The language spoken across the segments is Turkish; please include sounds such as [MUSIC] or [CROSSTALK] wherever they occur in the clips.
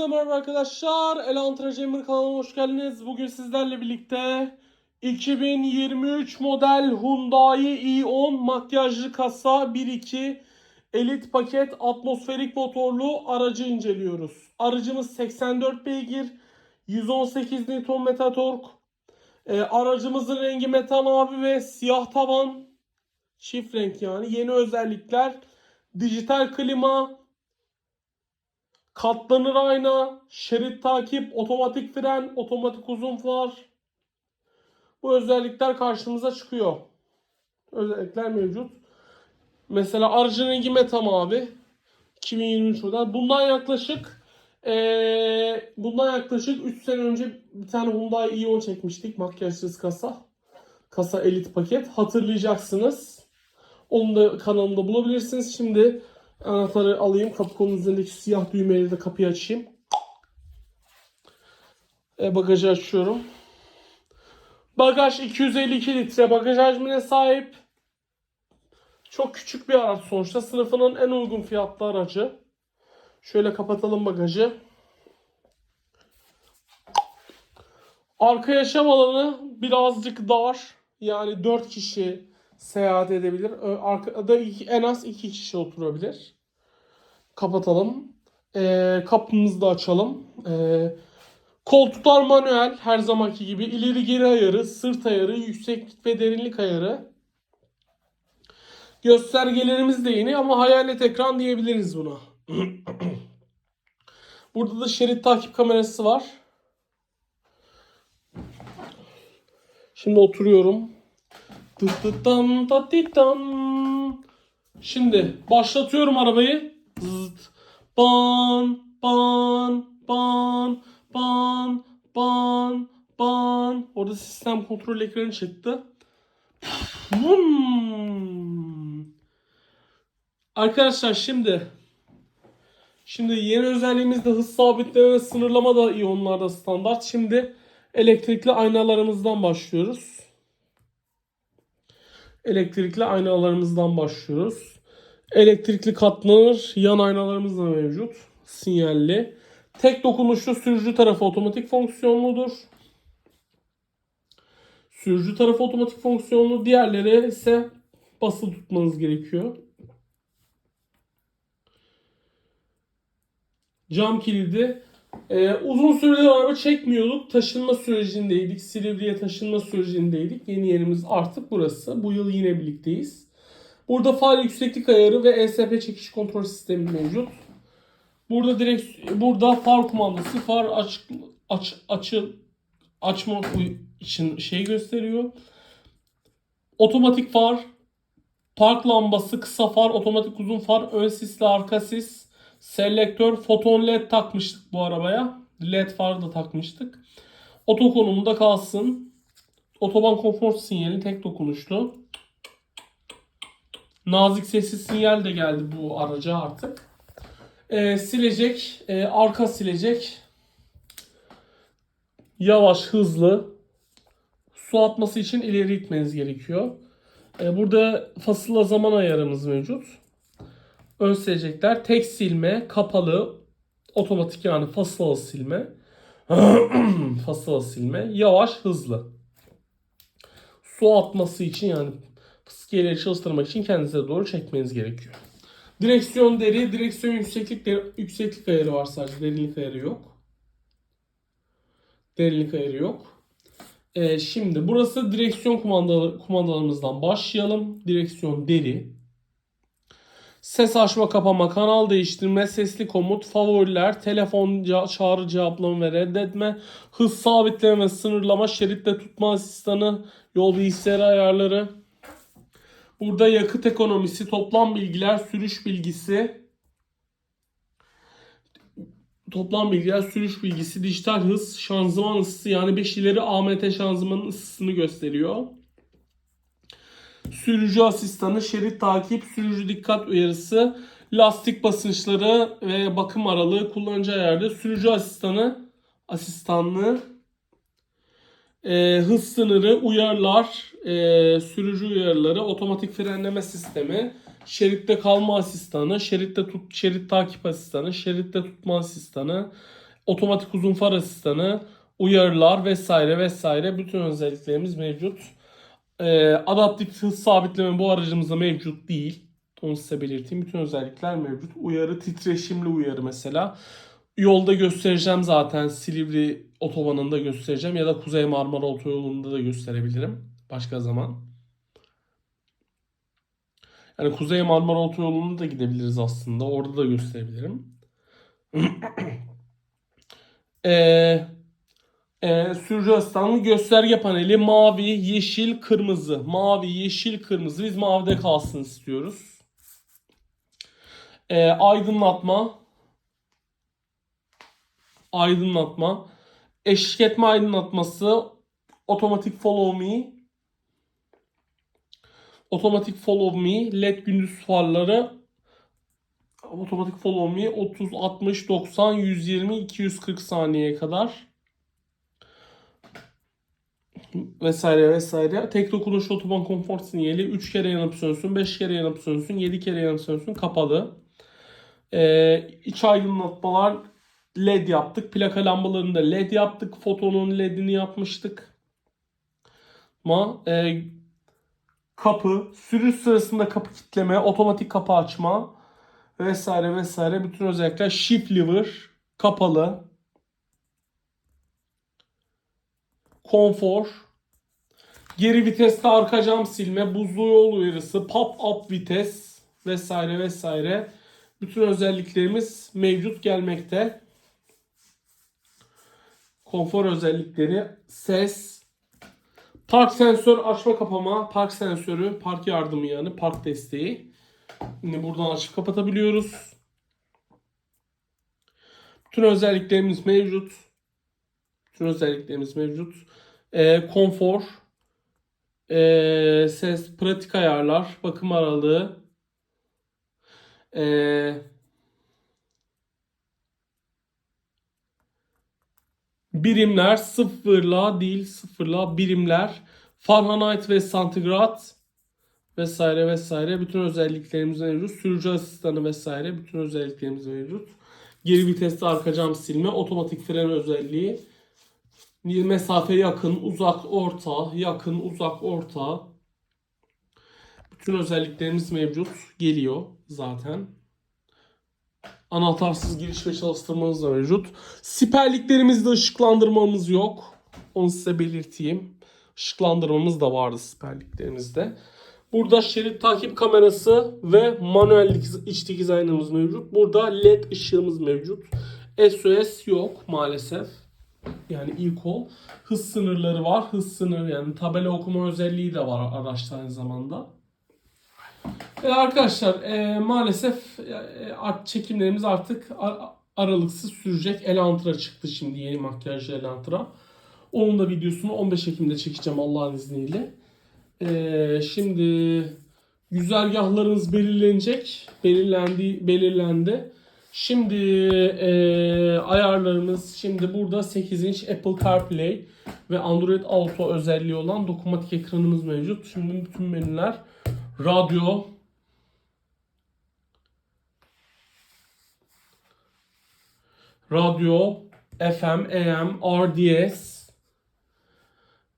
Hepinize merhaba arkadaşlar. Elantra Gamer kanalına hoş geldiniz. Bugün sizlerle birlikte 2023 model Hyundai i10 makyajlı kasa 1.2 elit paket atmosferik motorlu aracı inceliyoruz. Aracımız 84 beygir, 118 Nm tork. Ee, aracımızın rengi metal mavi ve siyah tavan. Çift renk yani. Yeni özellikler. Dijital klima, Katlanır ayna, şerit takip, otomatik fren, otomatik uzun far. Bu özellikler karşımıza çıkıyor. Özellikler mevcut. Mesela aracın rengi metal mavi. 2023 model. Bundan yaklaşık eee, bundan yaklaşık 3 sene önce bir tane Hyundai i10 çekmiştik. Makyajsız kasa. Kasa elit paket. Hatırlayacaksınız. Onu da kanalımda bulabilirsiniz. Şimdi Anahtarı alayım. Kapı kolunun üzerindeki siyah düğmeyle de kapıyı açayım. E, bagajı açıyorum. Bagaj 252 litre bagaj hacmine sahip. Çok küçük bir araç sonuçta. Sınıfının en uygun fiyatlı aracı. Şöyle kapatalım bagajı. Arka yaşam alanı birazcık dar. Yani 4 kişi seyahat edebilir. Arkada iki- en az 2 kişi oturabilir. Kapatalım. Ee, kapımızı da açalım. Ee, koltuklar manuel her zamanki gibi. İleri geri ayarı, sırt ayarı, yükseklik ve derinlik ayarı. Göstergelerimiz de yeni ama hayalet ekran diyebiliriz buna. [CLEARS THROAT] Burada da şerit takip kamerası var. Şimdi oturuyorum. Tıtıtan tatitan. Şimdi başlatıyorum arabayı. Zıt. Ban ban ban ban ban ban. Orada sistem kontrol ekranı çıktı. Vum. Arkadaşlar şimdi Şimdi yeni özelliğimizde hız sabitleme ve sınırlama da iyi onlarda standart. Şimdi elektrikli aynalarımızdan başlıyoruz. Elektrikli aynalarımızdan başlıyoruz. Elektrikli katlanır yan aynalarımız da mevcut. Sinyalli. Tek dokunuşlu sürücü tarafı otomatik fonksiyonludur. Sürücü tarafı otomatik fonksiyonlu. Diğerleri ise basılı tutmanız gerekiyor. Cam kilidi. Ee, uzun süredir araba çekmiyorduk. Taşınma sürecindeydik. Silivri'ye taşınma sürecindeydik. Yeni yerimiz artık burası. Bu yıl yine birlikteyiz. Burada far yükseklik ayarı ve ESP çekiş kontrol sistemi mevcut. Burada direkt burada far kumandası, far açık aç açı açma için şey gösteriyor. Otomatik far, park lambası, kısa far, otomatik uzun far, ön sisli arka sis, selektör, foton led takmıştık bu arabaya. LED far da takmıştık. Oto konumunda kalsın. Otoban konfor sinyali tek dokunuşlu. Nazik sessiz sinyal de geldi bu araca artık. Ee, silecek, e, arka silecek. Yavaş, hızlı. Su atması için ileri itmeniz gerekiyor. Ee, burada fasıla zaman ayarımız mevcut. Ön silecekler tek silme, kapalı, otomatik yani fasılalı silme. [CLEARS THROAT] fasılalı silme. Yavaş, hızlı. Su atması için yani fıskiyeleri çalıştırmak için kendinize doğru çekmeniz gerekiyor. Direksiyon deri, direksiyon yükseklik deri- yükseklik ayarı var sadece. Derinlik ayarı yok. Derinlik ayarı yok. Ee, şimdi burası direksiyon kumandalarımızdan başlayalım. Direksiyon deri. Ses açma kapama, kanal değiştirme, sesli komut, favoriler, telefon ça- çağrı cevaplama ve reddetme, hız sabitleme ve sınırlama, şeritte tutma asistanı, yol bilgisayarı ayarları. Burada yakıt ekonomisi, toplam bilgiler, sürüş bilgisi, toplam bilgiler, sürüş bilgisi, dijital hız, şanzıman ısısı yani 5 ileri AMT şanzımanın ısısını gösteriyor. Sürücü asistanı, şerit takip, sürücü dikkat uyarısı, lastik basınçları ve bakım aralığı, kullanıcı ayarı, sürücü asistanı, asistanlığı, e, hız sınırı, uyarılar, e, sürücü uyarıları, otomatik frenleme sistemi, şeritte kalma asistanı, şeritte tut, şerit takip asistanı, şeritte tutma asistanı, otomatik uzun far asistanı, uyarılar vesaire vesaire bütün özelliklerimiz mevcut. Ee, adaptif hız sabitleme bu aracımızda mevcut değil. Onu size belirteyim. Bütün özellikler mevcut. Uyarı titreşimli uyarı mesela. Yolda göstereceğim zaten Silivri otobanında göstereceğim ya da Kuzey Marmara Otoyolu'nda da gösterebilirim başka zaman. Yani Kuzey Marmara Otoyolu'na da gidebiliriz aslında. Orada da gösterebilirim. Eee [CLEARS THROAT] e, sürücü gösterge paneli mavi, yeşil, kırmızı. Mavi, yeşil, kırmızı. Biz mavide kalsın istiyoruz. E, aydınlatma. Aydınlatma. Eşlik etme aydınlatması. Otomatik follow me. Otomatik follow me. LED gündüz farları. Otomatik follow me 30, 60, 90, 120, 240 saniyeye kadar vesaire vesaire. Tek dokunuşlu otoban konfor sinyali 3 kere yanıp sönsün, 5 kere yanıp sönsün, 7 kere yanıp sönsün kapalı. Ee, iç aydınlatmalar LED yaptık. Plaka lambalarında LED yaptık. Fotonun LED'ini yapmıştık. Ama e, kapı, sürüş sırasında kapı kitleme, otomatik kapı açma vesaire vesaire bütün özellikler shift lever kapalı konfor, geri viteste arka cam silme, buzlu yol uyarısı, pop-up vites vesaire vesaire. Bütün özelliklerimiz mevcut gelmekte. Konfor özellikleri, ses, park sensör açma kapama, park sensörü, park yardımı yani park desteği. Şimdi buradan açıp kapatabiliyoruz. Bütün özelliklerimiz mevcut. Bütün özelliklerimiz mevcut. Ee, konfor, ee, ses, pratik ayarlar, bakım aralığı, ee, birimler sıfırla değil sıfırla birimler, Fahrenheit ve santigrat vesaire vesaire bütün özelliklerimiz mevcut. Sürücü asistanı vesaire bütün özelliklerimiz mevcut. Geri viteste arka cam silme, otomatik fren özelliği, mesafe yakın, uzak, orta, yakın, uzak, orta. Bütün özelliklerimiz mevcut. Geliyor zaten. Anahtarsız giriş ve çalıştırmamız da mevcut. Siperliklerimizde ışıklandırmamız yok. Onu size belirteyim. Işıklandırmamız da vardı siperliklerimizde. Burada şerit takip kamerası ve manuel iç dikiz aynamız mevcut. Burada led ışığımız mevcut. SOS yok maalesef. Yani e-call. Hız sınırları var. Hız sınırı yani tabela okuma özelliği de var araçta aynı zamanda. E arkadaşlar e, maalesef e, art çekimlerimiz artık ar- aralıksız sürecek. Elantra çıktı şimdi yeni makyajlı Elantra. Onun da videosunu 15 Ekim'de çekeceğim Allah'ın izniyle. E, şimdi güzergahlarınız belirlenecek. Belirlendi, belirlendi. Şimdi e, ayarlarımız şimdi burada 8 inç Apple CarPlay ve Android Auto özelliği olan dokunmatik ekranımız mevcut. Şimdi bütün menüler radyo radyo FM, AM, RDS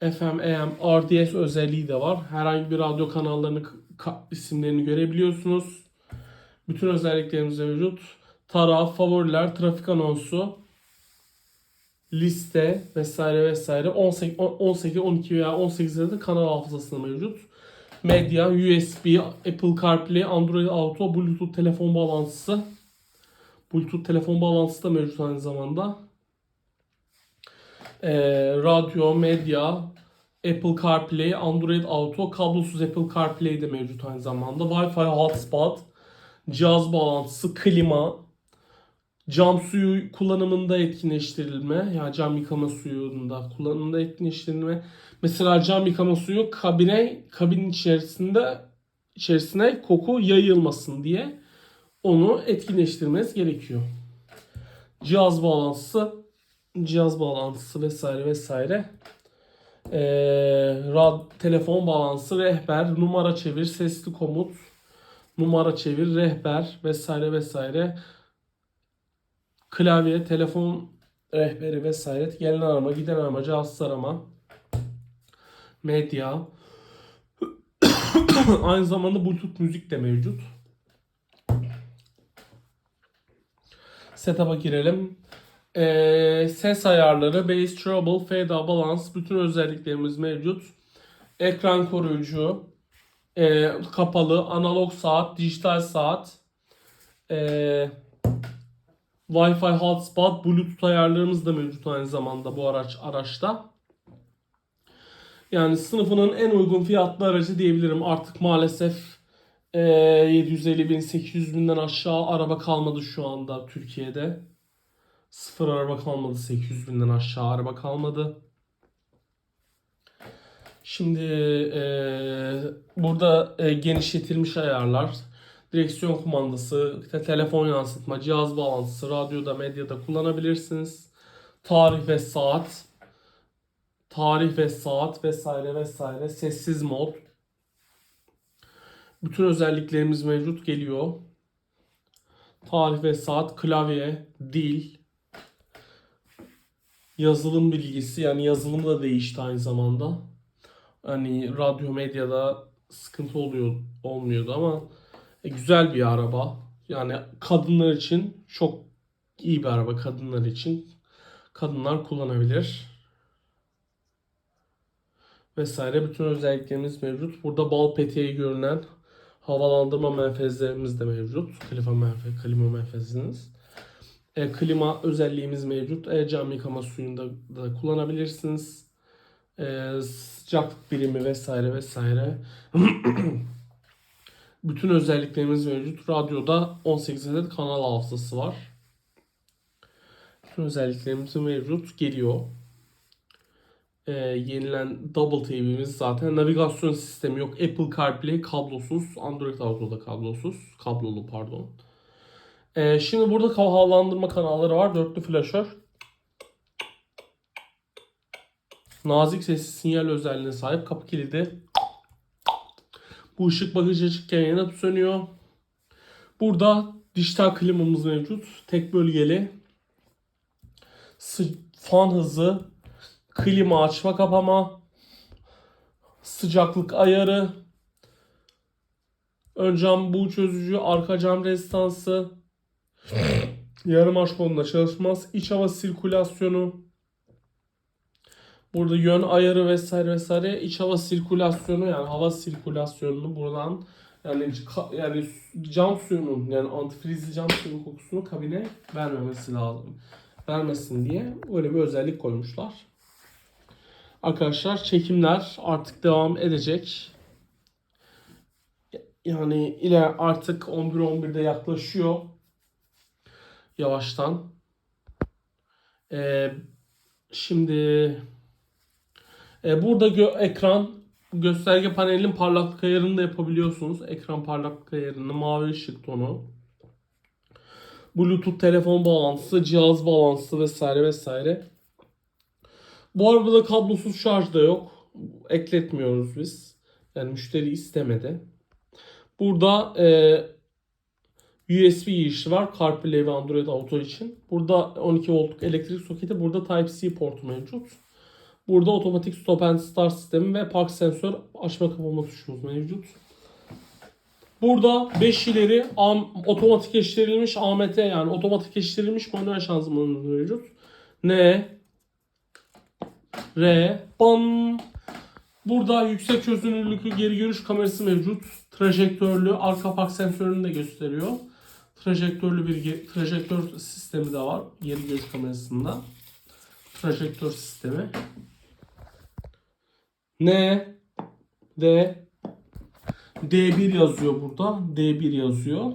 FM, AM, RDS özelliği de var. Herhangi bir radyo kanallarının ka- isimlerini görebiliyorsunuz. Bütün özelliklerimiz mevcut taraf, favoriler, trafik anonsu, liste vesaire vesaire 18, 18 12 veya 18 de kanal hafızasında mevcut. Medya, USB, Apple CarPlay, Android Auto, Bluetooth telefon bağlantısı. Bluetooth telefon bağlantısı da mevcut aynı zamanda. Ee, radyo, medya, Apple CarPlay, Android Auto, kablosuz Apple CarPlay de mevcut aynı zamanda. Wi-Fi hotspot, cihaz bağlantısı, klima, cam suyu kullanımında etkinleştirilme, yani cam yıkama suyunda kullanımında etkinleştirilme. Mesela cam yıkama suyu kabine kabin içerisinde içerisine koku yayılmasın diye onu etkinleştirmeniz gerekiyor. Cihaz bağlantısı, cihaz bağlantısı vesaire vesaire. Ee, rad, telefon bağlantısı, rehber, numara çevir, sesli komut, numara çevir, rehber vesaire vesaire klavye, telefon rehberi vesaire. Gelen arama, giden arama, cihazsız arama, medya. [COUGHS] Aynı zamanda Bluetooth müzik de mevcut. Setup'a girelim. Ee, ses ayarları, bass treble, fade balance bütün özelliklerimiz mevcut. Ekran koruyucu, e, kapalı, analog saat, dijital saat, e, Wi-Fi hotspot, Bluetooth ayarlarımız da mevcut aynı zamanda bu araç araçta. Yani sınıfının en uygun fiyatlı aracı diyebilirim. Artık maalesef e, 750 bin, 800 binden aşağı araba kalmadı şu anda Türkiye'de. Sıfır araba kalmadı. 800 binden aşağı araba kalmadı. Şimdi e, burada e, genişletilmiş ayarlar, direksiyon kumandası, te- telefon yansıtma, cihaz bağlantısı, radyoda, medyada kullanabilirsiniz. Tarih ve saat, tarih ve saat vesaire vesaire, sessiz mod. Bütün özelliklerimiz mevcut geliyor. Tarih ve saat, klavye, dil, yazılım bilgisi yani yazılım da değişti aynı zamanda. Hani radyo medyada sıkıntı oluyor olmuyordu ama güzel bir araba. Yani kadınlar için çok iyi bir araba kadınlar için. Kadınlar kullanabilir. Vesaire bütün özelliklerimiz mevcut. Burada bal peteği görünen havalandırma menfezlerimiz de mevcut. Klima menfez, klima menfeziniz. E, klima özelliğimiz mevcut. E, cam yıkama suyunda da kullanabilirsiniz. E, sıcaklık birimi vesaire vesaire. [CLEARS THROAT] Bütün özelliklerimiz mevcut. Radyoda 18 adet kanal hafızası var. Bütün özelliklerimiz mevcut. Geliyor. E, yenilen Double TV'miz zaten. Navigasyon sistemi yok. Apple CarPlay kablosuz. Android Auto'da kablosuz. Kablolu pardon. Ee, şimdi burada havalandırma kanalları var. Dörtlü flaşör. Nazik sesli sinyal özelliğine sahip kapı kilidi. Bu ışık bagaj açıkken yanıp sönüyor. Burada dijital klimamız mevcut. Tek bölgeli. Fan hızı. Klima açma kapama. Sıcaklık ayarı. Ön cam bu çözücü, arka cam rezistansı. Yarım aç modunda çalışmaz. İç hava sirkülasyonu. Burada yön ayarı vesaire vesaire. İç hava sirkülasyonu yani hava sirkülasyonunu buradan yani yani cam suyunun yani antifrizli cam suyunun kokusunu kabine vermemesi lazım. Vermesin diye öyle bir özellik koymuşlar. Arkadaşlar çekimler artık devam edecek. Yani ile artık 11-11'de yaklaşıyor yavaştan. Ee, şimdi burada gö- ekran gösterge panelinin parlaklık ayarını da yapabiliyorsunuz. Ekran parlaklık ayarını mavi ışık tonu. Bluetooth telefon bağlantısı, cihaz bağlantısı vesaire vesaire. Bu arabada kablosuz şarj da yok. Ekletmiyoruz biz. Yani müşteri istemedi. Burada e, USB girişi var. CarPlay ve Android Auto için. Burada 12 voltluk elektrik soketi. Burada Type-C portu mevcut. Burada otomatik stop and start sistemi ve park sensör açma kapama tuşumuz mevcut. Burada 5 ileri am, otomatikleştirilmiş AMT yani otomatikleştirilmiş manuel şanzımanımız mevcut. N R Ban Burada yüksek çözünürlüklü geri görüş kamerası mevcut. Trajektörlü arka park sensörünü de gösteriyor. Trajektörlü bir trajektör sistemi de var geri görüş kamerasında. Trajektör sistemi. N D. D1 yazıyor burada. D1 yazıyor.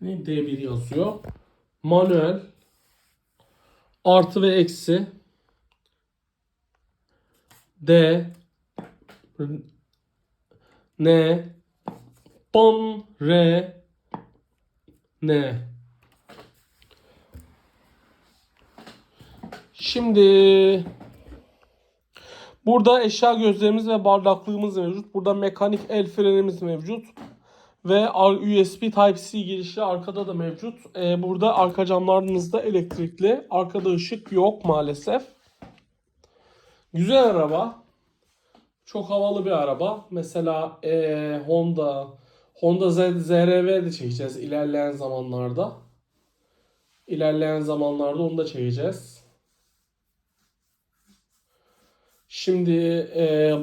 Ne? D1 yazıyor. Manuel. Artı ve eksi. D. N Ban R N Şimdi burada eşya gözlerimiz ve bardaklığımız mevcut. Burada mekanik el frenimiz mevcut. Ve USB Type-C girişi arkada da mevcut. Ee, burada arka camlarınız da elektrikli. Arkada ışık yok maalesef. Güzel araba. Çok havalı bir araba. Mesela ee, Honda Honda ZR-V de çekeceğiz ilerleyen zamanlarda. İlerleyen zamanlarda onu da çekeceğiz. Şimdi e,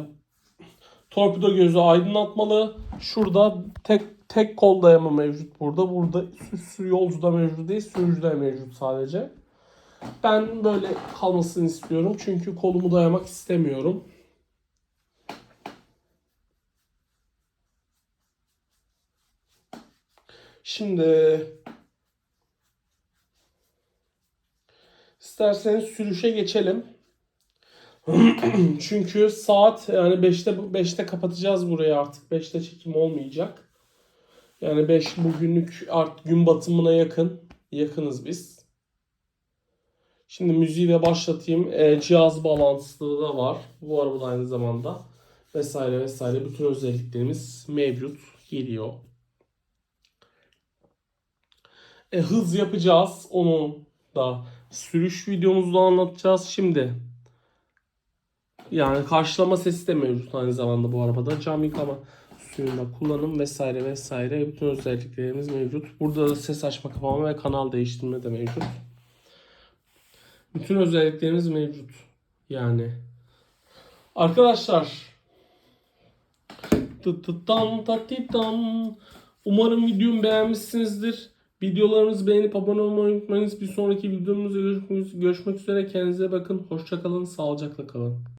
torpido gözü aydınlatmalı. Şurada tek tek kol dayama mevcut burada. Burada yolcuda mevcut değil, sürücüde mevcut sadece. Ben böyle kalmasını istiyorum çünkü kolumu dayamak istemiyorum. Şimdi isterseniz sürüşe geçelim. [CLEARS THROAT] Çünkü saat yani 5'te 5'te kapatacağız burayı artık. 5'te çekim olmayacak. Yani 5 bugünlük artık gün batımına yakın. Yakınız biz. Şimdi müziği de başlatayım. E, cihaz bağlantısı da var. Bu arabada aynı zamanda. Vesaire vesaire. Bütün özelliklerimiz mevcut. Geliyor. E, hız yapacağız. Onu da sürüş videomuzda anlatacağız. Şimdi yani karşılama sesi de mevcut aynı zamanda bu arabada. Cam yıkama suyunda kullanım vesaire vesaire bütün özelliklerimiz mevcut. Burada da ses açma kapama ve kanal değiştirme de mevcut. Bütün özelliklerimiz mevcut. Yani arkadaşlar tıtıtam tatitam Umarım videomu beğenmişsinizdir. Videolarımızı beğenip abone olmayı unutmayınız. Bir sonraki videomuzda görüşmek üzere. Kendinize bakın. Hoşçakalın. Sağlıcakla kalın.